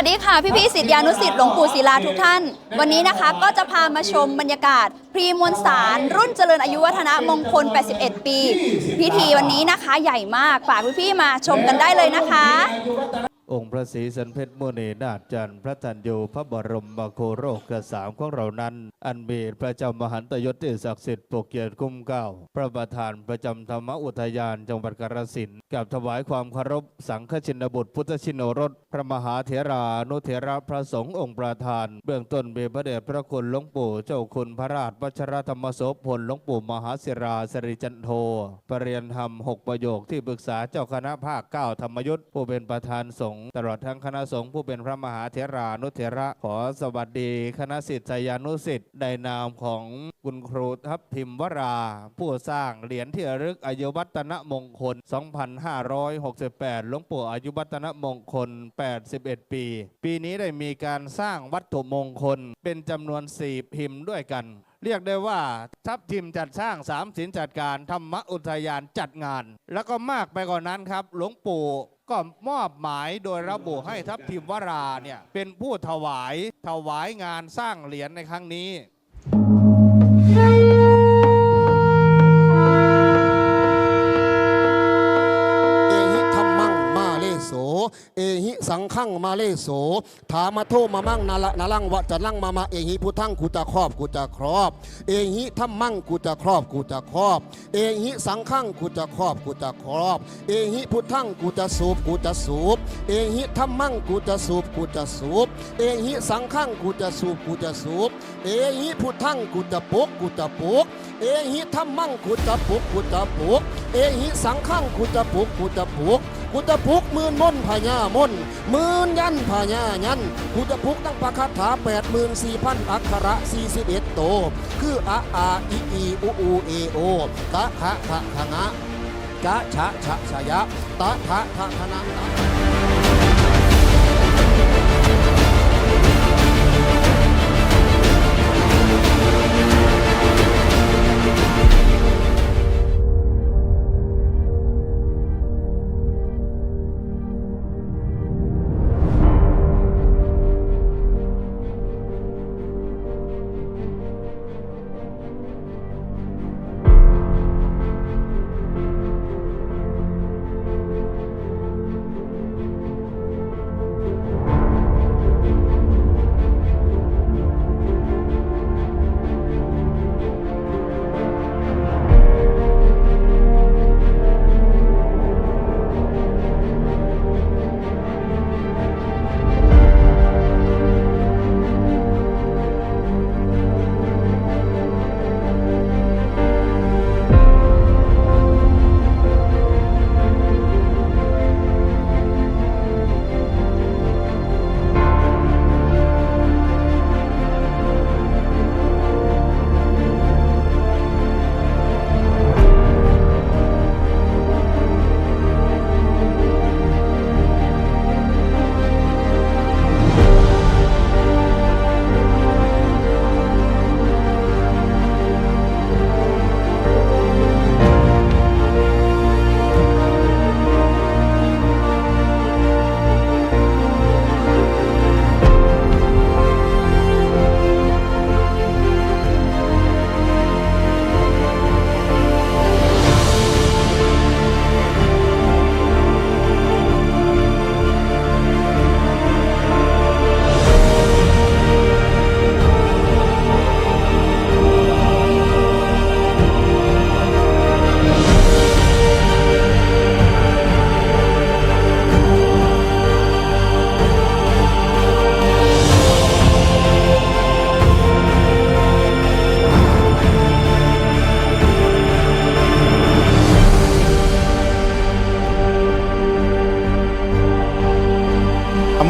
วัสดีค่ะ พี่พี่ๆศิษยานุศิษย์หลวงปู่ศิลาทุกท่าน วันนี้นะคะก็จะพามาชมบรรยากาศ พรีมวลสาร รุ่นเจริญอายุวัฒนะมงคล 81 ปี พิธีวันนี้นะคะใหญ่มากฝากพี่พี่ๆมาชมกันได้เลยนะคะ องค์พระศรีสันเพชรมุนีนาจันทร์พระทันยูพระบรมมโคโรกสามของเรานั้น อันมีพระเจ้ามหันตยศที่ศักดิ์สิทธิ์ปกเกียรติคุ้มเก้า พระประธานประจำธรรมอุทยานจังหวัดกาฬสินธุ์กับถวายความเคารพสังฆชินบุตรพุทธชินรสพระมหาเถรานุเถระพระสงฆ์องค์ประธาน เบื้องต้นมีพระเดชพระคุณหลวงปู่เจ้าคุณพระราชวัชรธรรมโสพลหลวงปู่มหาศิราสริจันโทปรริยนธรรมหกประโยคที่ปรึกษาเจ้าคณะภาคเก้าธรรมยุทธ์ผู้เป็นประธานสงฆตลอดทั้งคณะสงฆ์ผู้เป็นพระมหาเถรานุเถระ ขอสวัสดีคณะสิทธิยานุสิทธิ์ในนามของคุณครูทัพทิมวรา ผู้สร้างเหรียญที่ระลึกอายุวัฒนมงคล 2568 หลวงปู่อายุวัฒนมงคล 81 ปี ปีนี้ได้มีการสร้างวัตถุมงคลเป็นจำนวน 4 พิมพ์ด้วยกันเรียกได้ว่าทัพทิมจัดสร้างสามศิลจัดการธรรมอุทยานจัดงาน แล้วก็มากไปกว่านั้นครับ หลวงปู่ ก็มอบหมายโดยระบุให้ทัพทิมวราเนี่ยเป็นผู้ถวายถวายงานสร้างเหรียญในครั้งนี้ ขังมาเลโส ถามาโทมามั่งนาละนาลังวะจะลังมามาเอหิพุทธังกูจะครอบกูจะครอบ เอหิธรรมังกูจะครอบกูจะครอบ เอหิสังขังกูจะครอบกูจะครอบ เอหิพุทธังกูจะสูบกูจะสูบ เอหิธรรมังกูจะสูบกูจะสูบ เอหิสังขังกูจะสูบกูจะสูบ เอหิพุทธังกูจะปุกกูจะปุก เอหิธรรมังกูจะปุกกูจะปุก เอหิสังขังกูจะปุกกูจะปุก กูจะพุกหมื่นมนพญามน์หมื่นยันพญายันกูจะพุกตั้งประคาถาแปดหมื่นสี่พันอักขระสี่สิบเอ็ดโต คืออาอาอีอีอูอูเอโอกะคะทะทะงะกะชะชะชะยะตะทะทะทะนะนะ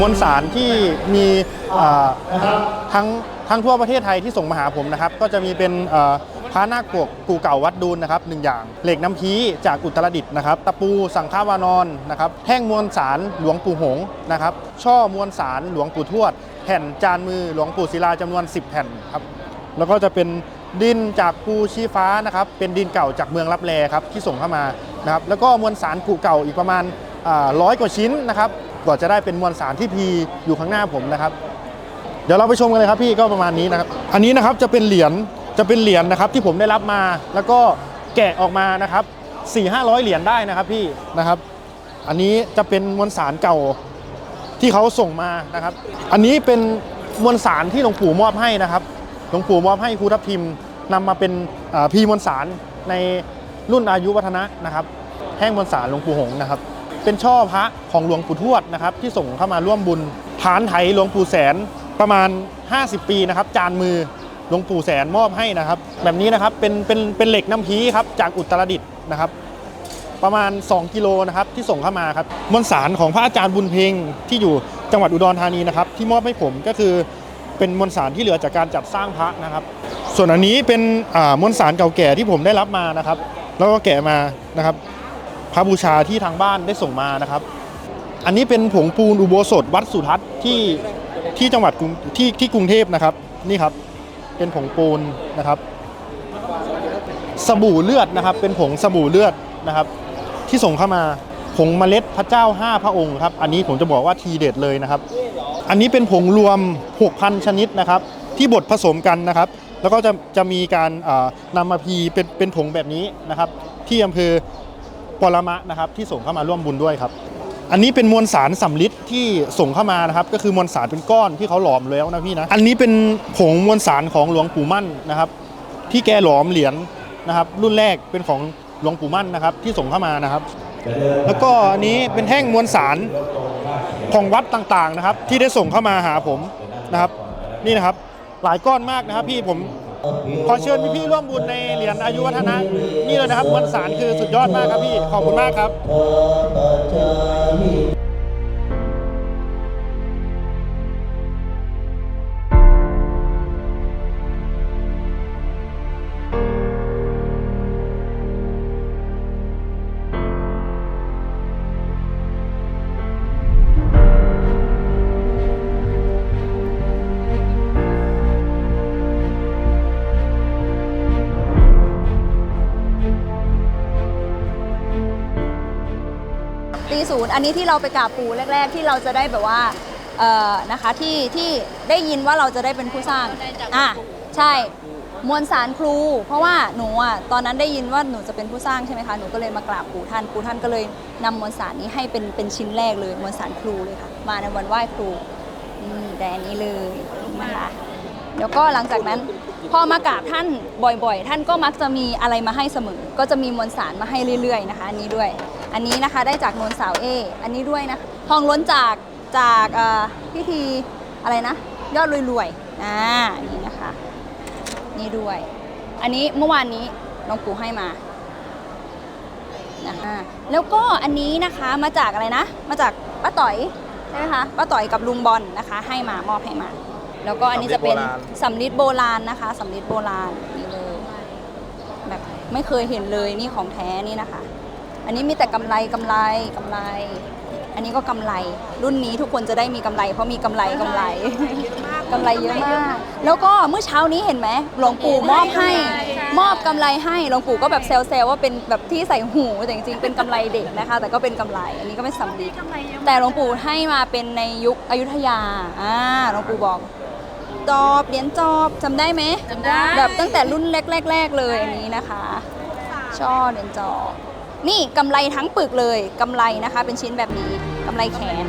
ลสารที่มีทั้งทั้งทั่วประเทศไทยที่ส่งมาหาผมนะครับ ก็จะมีเป็นพระนาคปกกูเก่าวัดดูนนะครับหนึ่งอย่าง เหล็กน้ำพีจากอุตรดิตถ์นะครับ ตะปูสังฆาวานอนนะครับ แท่งมวลสารหลวงปู่หงนะครับ ช่อมวลสารหลวงปู่ทวด แผ่นจานมือหลวงปู่ศิลาจำนวน 10 แผ่นครับ แล้วก็จะเป็นดินจากภูชีฟ้านะครับ เป็นดินเก่าจากเมืองรับแลครับที่ส่งเข้ามานะครับ แล้วก็มวลสารกูเก่าอีกประมาณร้อยกว่าชิ้นนะครับ กว่าจะได้เป็นมวลสารที่พีอยู่ข้างหน้าผมนะครับ เดี๋ยวเราไปชมกันเลยครับพี่ก็ประมาณนี้นะครับ อันนี้นะครับจะเป็นเหรียญจะเป็นเหรียญนะครับที่ผมได้รับมา แล้วก็แกะออกมานะครับ4 5 0 0เหรียญได้นะครับพี่นะครับ อันนี้จะเป็นมวลสารเก่าที่เขาส่งมานะครับ อันนี้เป็นมวลสารที่หลวงปู่มอบให้นะครับ หลวงปู่มอบให้ครูทัพทิมนำมาเป็นพีมวลสารในรุ่นอายุวัฒนะนะครับ แห้งมวลสารหลวงปู่หงนะครับ เป็นช่อพระของหลวงปู่ทวดนะครับ ที่ส่งเข้ามาร่วมบุญฐานไถหลวงปู่แสนประมาณ 50 ปีนะครับ จานมือหลวงปู่แสนมอบให้นะครับ แบบนี้นะครับเป็นเป็นเป็นเหล็กน้ำพีครับจากอุตรดิตถ์นะครับ ประมาณ 2 กิโลนะครับที่ส่งเข้ามาครับมวลสารของพระอาจารย์บุญเพ็งที่อยู่จังหวัดอุดรธานีนะครับ ที่มอบให้ผมก็คือเป็นมวลสารที่เหลือจากการจัดสร้างพระนะครับ ส่วนอันนี้เป็นมวลสารเก่าแก่ที่ผมได้รับมานะครับ แล้วก็แกะมานะครับ พระบูชาที่ทางบ้านได้ส่งมานะครับ อันนี้เป็นผงปูนอุโบสถวัดสุทัศน์ที่ที่จังหวัดกรุงที่ที่กรุงเทพนะครับนี่ครับ เป็นผงปูนนะครับ สบู่เลือดนะครับ เป็นผงสบู่เลือดนะครับ ที่ส่งเข้ามาผงเมล็ดพระเจ้า 5 พระองค์ครับ อันนี้ผมจะบอกว่าทีเด็ดเลยนะครับ อันนี้เป็นผงรวม 6,000 ชนิดนะครับ ที่บดผสมกันนะครับ แล้วก็จะจะมีการอ่านำมาพีเป็นเป็นผงแบบนี้นะครับ ที่อำเภอ ปรมะนะครับที่ส่งเข้ามาร่วมบุญด้วยครับ อันนี้เป็นมวลสารสำลิดที่ส่งเข้ามานะครับ ก็คือมวลสารเป็นก้อนที่เขาหลอมแล้วนะพี่นะ อันนี้เป็นผงมวลสารของหลวงปู่มั่นนะครับ ที่แกหลอมเหรียญนะครับ รุ่นแรกเป็นของหลวงปู่มั่นนะครับ ที่ส่งเข้ามานะครับ แล้วก็อันนี้เป็นแท่งมวลสารของวัดต่างๆนะครับ ที่ได้ส่งเข้ามาหาผมนะครับ นี่นะครับหลายก้อนมากนะครับ พี่ผม ขอเชิญพี่ๆร่วมบุญในเหรียญอายุวัฒนะ นี่เลยนะครับมวลสารคือสุดยอดมากครับพี่ ขอบคุณมากครับ ตีศูนย์อันนี้ที่เราไปกราบปูแรก ๆ ที่เราจะได้แบบว่าเอ่อนะคะที่ที่ได้ยินว่าเราจะได้เป็นผู้สร้างอะใช่มวลสารครู เพราะว่าหนูอะตอนนั้นได้ยินว่าหนูจะเป็นผู้สร้างใช่ไหมคะหนูก็เลยมากราบปู่ท่านปู่ท่านก็เลยนำมวลสารนี้ให้เป็นเป็นชิ้นแรกเลยมวลสารครูเลยค่ะ มาในวันไหว้ครูนี่แต่อันนี้เลยนะคะแล้วก็หลังจากนั้นพอมากราบท่านบ่อยๆ ท่านก็มักจะมีอะไรมาให้เสมอ ก็จะมีมวลสารมาให้เรื่อยๆนะคะอันนี้ด้วย อันนี้นะคะได้จากนวลสาวเอ อันนี้ด้วยนะทองล้นจากจากเอ่อพิธีอะไรนะ ยอดรวยๆอ่าอันนี้นะคะ นี่ด้วย อันนี้เมื่อวานนี้หลวงปู่ให้มานะคะแล้วก็อันนี้นะคะมาจากอะไรนะ มาจากป้าต่อยใช่ไหมคะป้าต่อยกับลุงบอลนะคะ ให้มามอบให้มา แล้วก็อันนี้จะเป็นสำลิดโบราณนะคะสำลิดโบราณนี่เลยแบบไม่เคยเห็นเลยนี่ของแท้นี่นะคะ อันนี้มีแต่กำไรกำไรกำไร อันนี้ก็กำไร รุ่นนี้ทุกคนจะได้มีกำไร เพราะมีกำไรกำไรกำไรเยอะมาก แล้วก็เมื่อเช้านี้เห็นไหมหลวงปู่มอบให้ มอบกำไรให้หลวงปู่ก็แบบเซลล์ว่าเป็นแบบที่ใส่หูแต่จริงๆเป็นกำไรเด็กนะคะ แต่ก็เป็นกำไรอันนี้ก็ไม่สำลีแต่หลวงปู่ให้มาเป็นในยุคอยุธยาอ่าหลวงปู่บอกจอบเหรียญจอบจำได้ไหมจำได้แบบตั้งแต่รุ่นแรก ๆ เลยอันนี้นะคะ ช่อเหรียญจอบ นี่กำไรทั้งปึกเลยกำไรนะคะ เป็นชิ้นแบบนี้กำไรแขน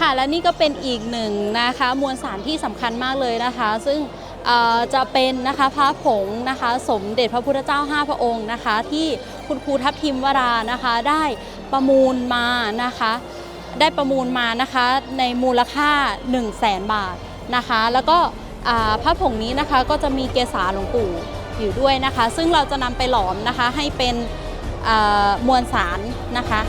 ค่ะและนี่ก็เป็นอีกหนึ่งนะคะ มวลสารที่สำคัญมากเลยนะคะ ซึ่งเอ่อจะเป็นนะคะพระผงนะคะ สมเด็จพระพุทธเจ้า 5 พระองค์นะคะ ที่คุณครูทัพทิมวรานะคะ ได้ประมูลมานะคะ ได้ประมูลมานะคะในมูลค่า 1 0 0 0 0แสนบาทนะคะ แล้วก็อ่าพระผงนี้นะคะก็จะมีเกสาหลวงปู่อยู่ด้วยนะคะ ซึ่งเราจะนำไปหลอมนะคะให้เป็นมวลสารนะคะ